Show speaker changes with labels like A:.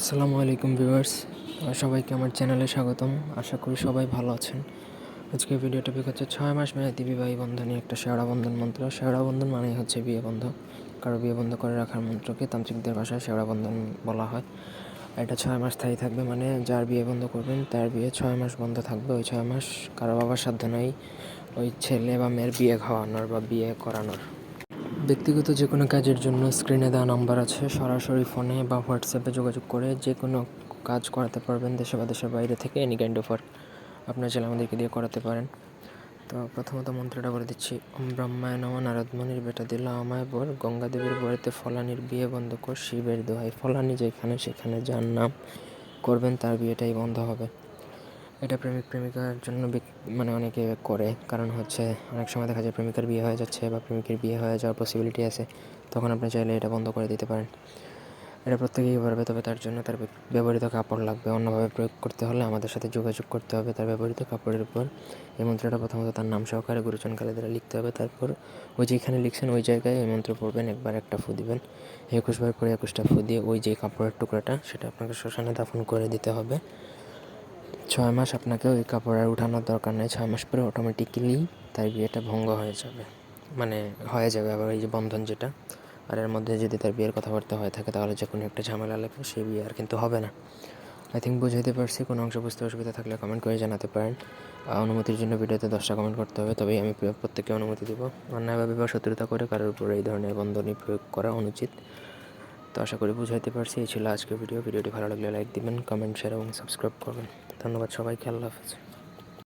A: আসসালামু আলাইকুম ভিউয়ার্স সবাইকে আমার চ্যানেলে স্বাগতম। আশা করি সবাই ভালো আছেন। আজকে ভিডিও টপিক হচ্ছে ছয় মাস মেয়াদি বিবাহী বন্ধনে একটা শেওড়া বন্ধন মন্ত্র। শেওড়া বন্ধন মানেই হচ্ছে বিয়ে বন্ধ কারও বিয়ে বন্ধ করে রাখার মন্ত্রকে তান্ত্রিকদের ভাষায় শেওড়া বন্ধন বলা হয়। এটা ছয় মাস স্থায়ী থাকবে মানে যার বিয়ে বন্ধ করবেন, তার বিয়ে ছয় মাস বন্ধ থাকবে। ওই ছয় মাস কারও বাবার সাধ্য নয় ওই ছেলে বা মেয়ের বিয়ে খাওয়ানোর বা বিয়ে করানোর। ব্যক্তিগত যে কোনো কাজের জন্য স্ক্রিনে দেওয়া নাম্বার আছে। সরাসরি ফোনে বা হোয়াটসঅ্যাপে যোগাযোগ করে যে কোনো কাজ করাতে পারবেন দেশে বা দেশের বাইরে থেকে এনি কাইন্ড অফ ওয়ার্ক আপনার ছেলে আমাদেরকে দিয়ে করাতে পারেন। তো প্রথমত মন্ত্রটা বলে দিচ্ছি ব্রহ্মায় নম নারদমণির বেটা দিল আমায় বর গঙ্গা দেবীর বরেতে ফলানির বিয়ে বন্ধ কর, শিবের দোহাই ফলানি যেখানে সেখানে যার নাম করবেন তার বিয়েটাই বন্ধ হবে। এটা প্রেমিক প্রেমিকার জন্য মানে অনেকে করে। কারণ হচ্ছে, অনেক সময় দেখা যায় প্রেমিকার বিয়ে হয়ে যাচ্ছে বা প্রেমিকের বিয়ে হয়ে যাওয়ার পসিবিলিটি আছে, তখন আপনি চাইলে এটা বন্ধ করে দিতে পারেন। এটা প্রত্যেকেই পারবে তবে তার জন্য তার ব্যবহৃত কাপড় লাগবে। অন্যভাবে প্রয়োগ করতে হলে আমাদের সাথে যোগাযোগ করতে হবে তার ব্যবহৃত কাপড়ের উপর। এই মন্ত্রটা প্রথমত তার নাম সহকারে গুরুজন কালে দ্বারা লিখতে হবে। তারপর ওই যেখানে লিখছেন, ওই জায়গায় এই মন্ত্র পড়বেন, একবার একটা ফু দিবেন। একুশবার করে একুশটা ফু দিয়ে ওই যে কাপড়ের টুকরাটা, সেটা আপনাকে শ্মশানে দাফন করে দিতে হবে। ছয় মাস আপনাকে ওই কাপড় আর উঠানোর দরকার নেই। ছয় মাস পরে অটোমেটিক্যালি তার বিয়েটা ভঙ্গ হয়ে যাবে। মানে হয়ে যাবে আবার এই যে বন্ধন যেটা। আর এর মধ্যে যদি তার বিয়ের কথাবার্তা হয়ে থাকে তাহলে যে কোনো একটা ঝামেলা লাগবে সেই বিয়ে আর কিন্তু হবে না। আই থিঙ্ক বুঝাইতে পারছি, কোনো অংশ বুঝতে অসুবিধা থাকলে কমেন্ট করে জানাতে পারেন। অনুমতির জন্য ভিডিওতে দশটা কমেন্ট করতে হবে, তবেই আমি প্র- প্রত্যেককে অনুমতি দেবো। অন্যায়ভাবে বা শত্রুতা করে কারোর উপর এই ধরনের বন্ধনী প্রয়োগ করা অনুচিত। তো আশা করি বুঝাইতে পারছি। এই ছিল আজকের ভিডিও। ভিডিওটি ভালো লাগলে লাইক দিবেন কমেন্ট শেয়ার এবং সাবস্ক্রাইব করবেন। ধন্যবাদ সবাইকে। আল্লাহ হাফেজ।